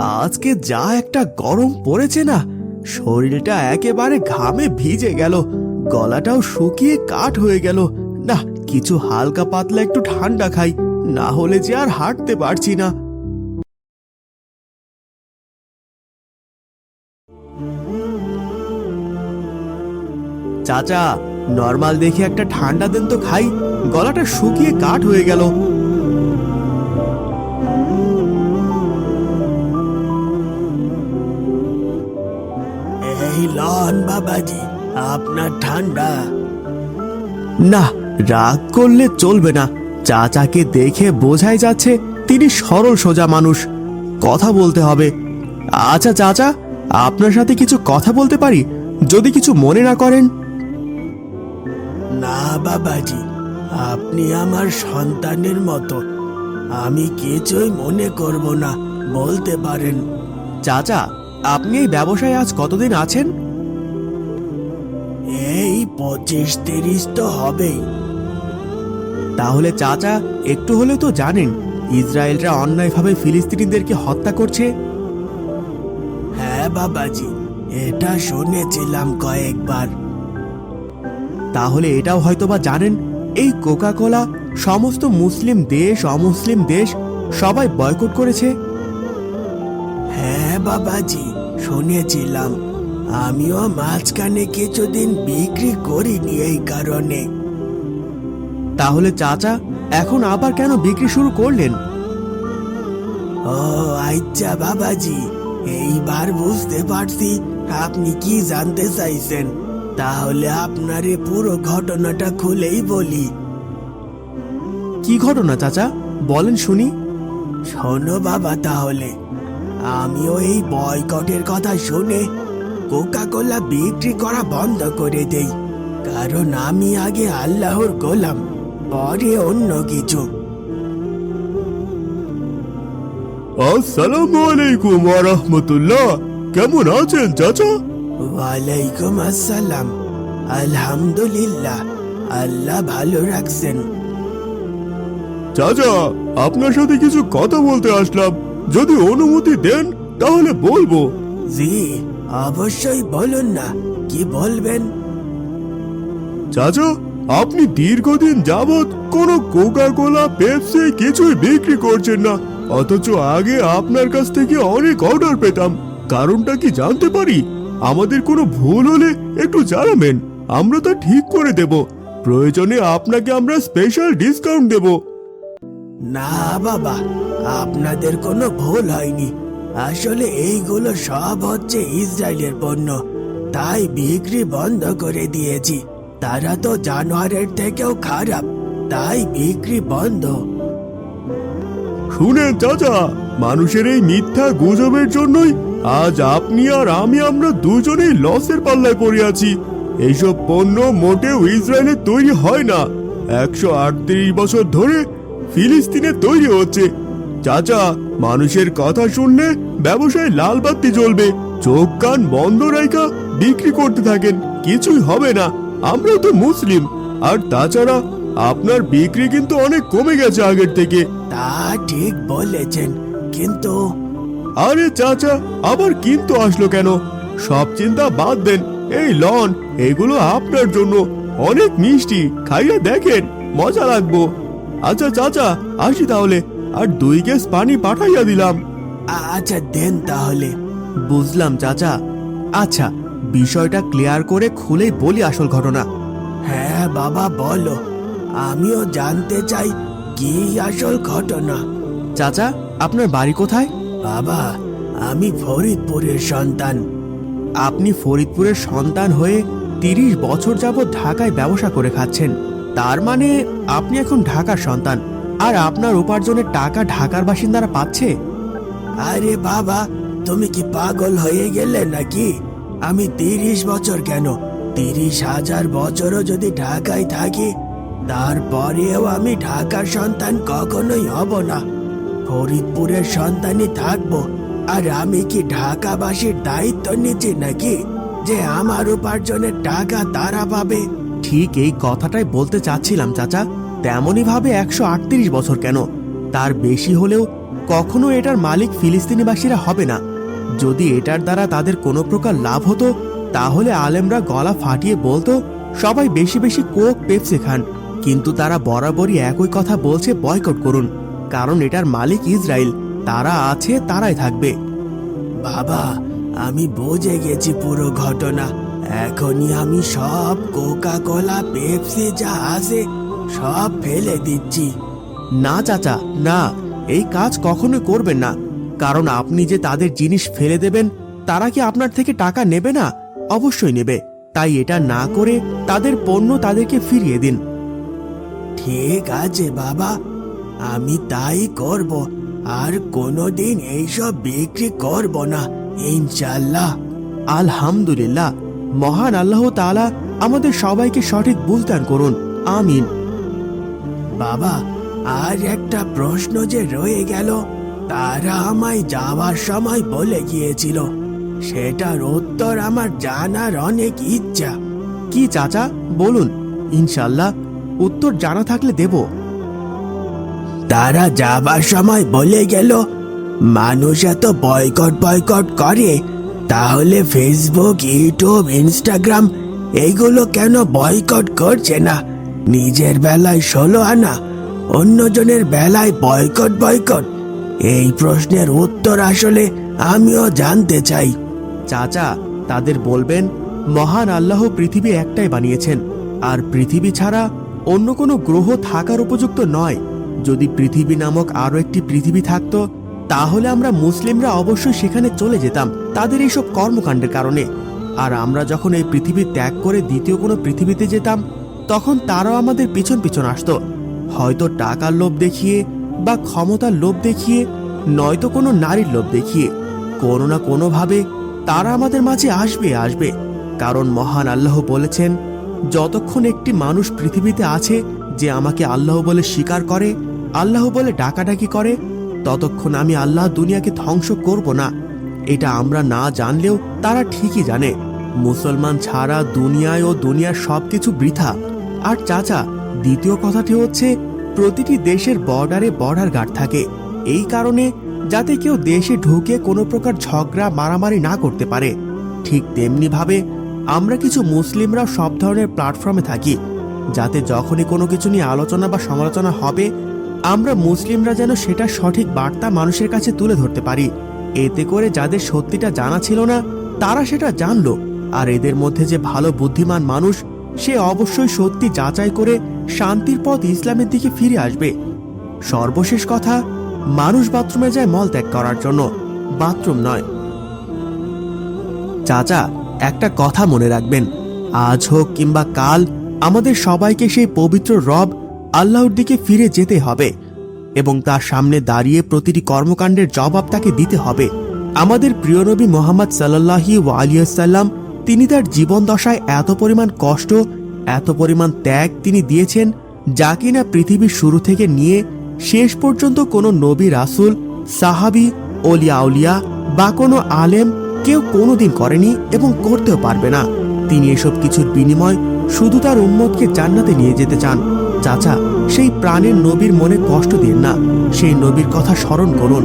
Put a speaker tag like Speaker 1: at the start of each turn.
Speaker 1: আজকে যা একটা গরম পড়েছে না, শরীরটা একেবারে ঘামে ভিজে গেল, গলাটাও শুকিয়ে কাঠ হয়ে গেল। না, কিছু হালকা পাতলা একটু ঠান্ডা খাই, না হলে যে আর হাঁটতে পারছি না। চাচা, নর্মাল দেখে একটা ঠান্ডা দেন তো খাই, গলাটা শুকিয়ে কাঠ হয়ে গেল। এই লন বাবাজি আপনার ঠান্ডা না রাগ করলে চলবে না। চাচাকে দেখে বোঝাই যাচ্ছে তিনি সরল সোজা মানুষ। কথা বলতে হবে। আচ্ছা চাচা আপনার সাথে কিছু কথা বলতে পারি? যদি কিছু মনে না করেন। না বাবাজি আপনি আমার সন্তানের মতো। আমি কিছুই মনে করব না বলতে পারেন। চাচা আপনি এই ব্যবসায় আজ কতদিন আছেন? এই পঁচিশ তিরিশ তো হবেই। তাহলে চাচা একটু হলেও তো জানেন ইসরায়েলরা অন্যায়ভাবে ফিলিস্তিনিদেরকে হত্যা করছে। হ্যাঁ বাবাজি এটা শুনেছিলাম কয়েকবার। তাহলে এটাও হয়তোবা জানেন এই কোকা কোলা সমস্ত মুসলিম দেশ অমুসলিম দেশ সবাই বয়কট করেছে। হ্যাঁ বাবাজি শুনেছিলাম। আমিও মাঝখানে কিছুদিন বিক্রি করিনি এই কারণে। তাহলে চাচা এখন আবার কেন বিক্রি শুরু করলেন? ও আচ্ছা বাবাজি এইবার বুঝতে পারছি আপনি কি জানতে চাইছেন। তাহলে আপনারে পুরো ঘটনাটা খুলেই বলি। কি ঘটনা চাচা? বলেন শুনি। শোনো বাবা তাহলে। আমিও এই বয়কটের কথা শুনে কোকা কোলা বিক্রি করা বন্ধ করে দেই কারণ আমি আগে আল্লাহর গোলাম পরে অন্য কিছু।
Speaker 2: আসসালামু আলাইকুম ওয়া রাহমাতুল্লাহ। কেমন আছেন চাচা?
Speaker 1: ওয়ালাইকুম আসসালাম। আলহামদুলিল্লাহ আল্লাহ ভালো রাখছেন।
Speaker 2: চাচা আপনার সাথে কিছু কথা বলতে আসলাম। যদি অনুমতি দেন তাহলে বলব।
Speaker 1: জি অবশ্যই বলুন না। কি বলবেন?
Speaker 2: চাচা আপনি দীর্ঘদিন যাবৎ কোনো কোকা কোলা পেপসি কিছুই বিক্রি করছেন না। অথচ আগে আপনার কাছ থেকে অনেক অর্ডার পেতাম। কারণটা কি জানতে পারি? আমাদের কোনো ভুল হলে একটু জানাবেন। আমরা তা ঠিক করে দেব। প্রয়োজনে আপনাকে আমরা স্পেশাল ডিসকাউন্ট দেব।
Speaker 1: না বাবা। আপনাদের কোনো ভুল হয়নি। আসলে এইগুলো সব হচ্ছে ইসরায়েলের পণ্য। তাই বিক্রি বন্ধ করে দিয়েছি। তারা তো জানোয়ারের থেকেও খারাপ, তাই বিক্রি বন্ধ।
Speaker 2: শুনেন, চাচা, মানুষের এই মিথ্যা গুজবের জন্যই আজ আপনি আর আমি আমরা দুজনেই লসের পাল্লায় পড়ে আছি। এইসব পণ্য মোটেও ইসরায়েলে তৈরি হয় না। একশো আটত্রিশ বছর ধরে ফিলিস্তিনে তৈরি হচ্ছে। চাচা মানুষের কথা শুনলে ব্যবসায় লাল বাতি জ্বলবে চোখ কান বন্ধ রাখা বিক্রি করতে থাকেন কিছুই হবে না আমরা তো মুসলিম। আর তাছাড়া আপনার বিক্রি কিন্তু অনেক কমে গেছে আগের থেকে।
Speaker 1: তা ঠিক বলেছেন কিন্তু
Speaker 2: আরে চাচা আবার কিন্তু আসলো কেন? সব চিন্তা বাদ দেন এই লন এগুলো আপনার জন্য। অনেক মিষ্টি খাইয়ে দেখেন মজা লাগবো। আচ্ছা চাচা আসি তাহলে। আর দুই গ্যাস পানি পাঠাইয়া দিলাম।
Speaker 1: আচ্ছা দেন তাহলে। বুঝলাম চাচা। আচ্ছা বিষয়টা ক্লিয়ার করে খুলেই বলি আসল ঘটনা। হ্যাঁ বাবা বলো। আমিও জানতে চাই কি আসল ঘটনা। চাচা আপনার বাড়ি কোথায়? বাবা আমি ফরিদপুরের সন্তান। আপনি ফরিদপুরের সন্তান হয়ে তিরিশ বছর যাবৎ ঢাকায় ব্যবসা করে খাচ্ছেন। তার মানে আপনি এখন ঢাকার সন্তান। আর আপনার উপার্জনের টাকা ঢাকার বাসিন্দারা পাচ্ছে? আরে বাবা তুমি কি পাগল হয়ে গেলে নাকি? আমি তিরিশ বছর কেন? তিরিশ হাজার বছরও যদি ঢাকায় থাকি তারপরেও আমি ঢাকার সন্তান কখনোই হব না। ফরিদপুরের সন্তানই থাকব। আর আমি কি ঢাকাবাসীর দায়িত্ব নিচ্ছি নাকি? যে আমার উপার্জনের টাকা তারা পাবে? ঠিক এই কথাটাই বলতে চাচ্ছিলাম চাচা। তেমনই ভাবে একশো আটত্রিশ বছর কেন? তার বেশি হলেও কখনো এটার মালিক ফিলিস্তিনিবাসীরা হবে না।
Speaker 2: যদি এটার দ্বারা তাদের কোনো প্রকার লাভ হতো, তাহলে আলেমরা গলা ফাটিয়ে বলতো, সবাই বেশি বেশি কোক পেপসি খান। কিন্তু তারা বরাবরই একই কথা বলছে, বয়কট করুন। কারণ এটার মালিক ইসরায়েল, তারা আছে, তারাই থাকবে। বাবা, আমি বুঝে গেছি পুরো ঘটনা। এখনই আমি সব কোকা কোলা পেপসি যা আছে সব ফেলে দিচ্ছি। না চাচা না এই কাজ কখনোই করবেন না। কারণ আপনি যে তাদের জিনিস ফেলে দেবেন তারা কি আপনার থেকে টাকা নেবে না? অবশ্যই নেবে। তাই এটা না করে তাদের পণ্য তাদেরকে ফিরিয়ে দিন। ঠিক আছে বাবা। আমি তাই করব। আর কোনোদিন এইসব বিক্রি করব না ইনশাল্লাহ। আলহামদুলিল্লাহ। মহান আল্লাহ তাআলা আমাদের সবাইকে সঠিক বুঝদান করুন। আমিন। বাবা আর একটা প্রশ্ন যে রয়ে গেল তারা আমায় যাওয়ার সময় বলে গিয়েছিল। সেটার উত্তর আমার জানার অনেক ইচ্ছা। কি চাচা? বলুন। ইনশাল্লাহ উত্তর জানা থাকলে দেব। তারা যাবার সময় বলে গেল মানুষ এত বয়কট বয়কট করে তাহলে ফেসবুক ইউটিউব ইনস্টাগ্রাম এইগুলো কেন বয়কট করছে না? নিজের বেলায় ষোলো আনা, অন্যজনের বেলায় বয়কট বয়কট। এই প্রশ্নের উত্তর আসলে আমিও জানতে চাই। চাচা, তাদের বলবেন, মহান আল্লাহ পৃথিবী একটাই বানিয়েছেন, আর পৃথিবী ছাড়া অন্য কোনো গ্রহ থাকার উপযুক্ত নয়। যদি পৃথিবী নামক আরও একটি পৃথিবী থাকত, তাহলে আমরা মুসলিমরা অবশ্যই সেখানে চলে যেতাম তাদের এইসব কর্মকাণ্ডের কারণে। আর আমরা যখন এই পৃথিবী ত্যাগ করে দ্বিতীয় কোনো পৃথিবীতে যেতাম তখন তারাও আমাদের পিছন পিছন আসতো। হয়তো টাকার লোভ দেখিয়ে বা ক্ষমতার লোভ দেখিয়ে, নয়তো কোনো নারীর লোভ দেখিয়ে, কোনো না কোনোভাবে তারা আমাদের মাঝে আসবে আসবে। কারণ মহান আল্লাহ বলেছেন, যতক্ষণ একটি মানুষ পৃথিবীতে আছে যে আমাকে আল্লাহ বলে স্বীকার করে, আল্লাহ বলে ডাকাডাকি করে, ততক্ষণ আমি আল্লাহ দুনিয়াকে ধ্বংস করব না। এটা আমরা না জানলেও তারা ঠিকই জানে। মুসলমান ছাড়া দুনিয়ায় ও দুনিয়ার সবকিছু বৃথা। আর চাচা, দ্বিতীয় কথাটি হচ্ছে, প্রতিটি দেশের বর্ডারে বর্ডার গার্ড থাকে। এই কারণে যাতে কেউ দেশে ঢুকে কোনো প্রকার ঝগড়া, মারামারি না করতে পারে। ঠিক তেমনি ভাবে আমরা কিছু মুসলিমরা সব ধরনের প্ল্যাটফর্মে থাকি। যাতে যখনই কোনো কিছু নিয়ে আলোচনা বা সমালোচনা হবে, আমরা মুসলিমরা যেন সেটা সঠিক বার্তা মানুষের কাছে তুলে ধরতে পারি। এতে করে যাদের সত্যিটা জানা ছিল না, তারা সেটা জানলো। আর এদের মধ্যে যে ভালো বুদ্ধিমান মানুষ সে অবশ্যই সত্যি যাচাই করে শান্তির পথ ইসলামের দিকে ফিরে আসবে। সর্বশেষ কথা, মানুষ বাথরুমে যায় মল ত্যাগ করার জন্য, বাথরুম নয়। চাচা, একটা কথা মনে রাখবেন, আজ হোক কিংবা কাল, আমাদের সবাইকে সেই পবিত্র রব আল্লাহর দিকে ফিরে যেতে হবে এবং তার সামনে দাঁড়িয়ে প্রতিটি কর্মকাণ্ডের জবাব তাকে দিতে হবে। আমাদের প্রিয় নবী মোহাম্মদ সাল্লাহি আলিয়াল্লাম তিনি তার জীবন দশায় এত পরিমাণ কষ্ট, এত পরিমাণ ত্যাগ তিনি দিয়েছেন, যা কিনা পৃথিবীর শুরু থেকে নিয়ে শেষ পর্যন্ত কোনো নবী রাসুল, সাহাবি অলিয়া উলিয়া বা কোনো আলেম কেউ কোনোদিন করেনি এবং করতেও পারবে না। তিনি এসব কিছুর বিনিময় শুধু তার উম্মতকে জান্নাতে নিয়ে যেতে চান। চাচা, সেই প্রাণের নবীর মনে কষ্ট দিন না। সেই নবীর কথা স্মরণ করুন।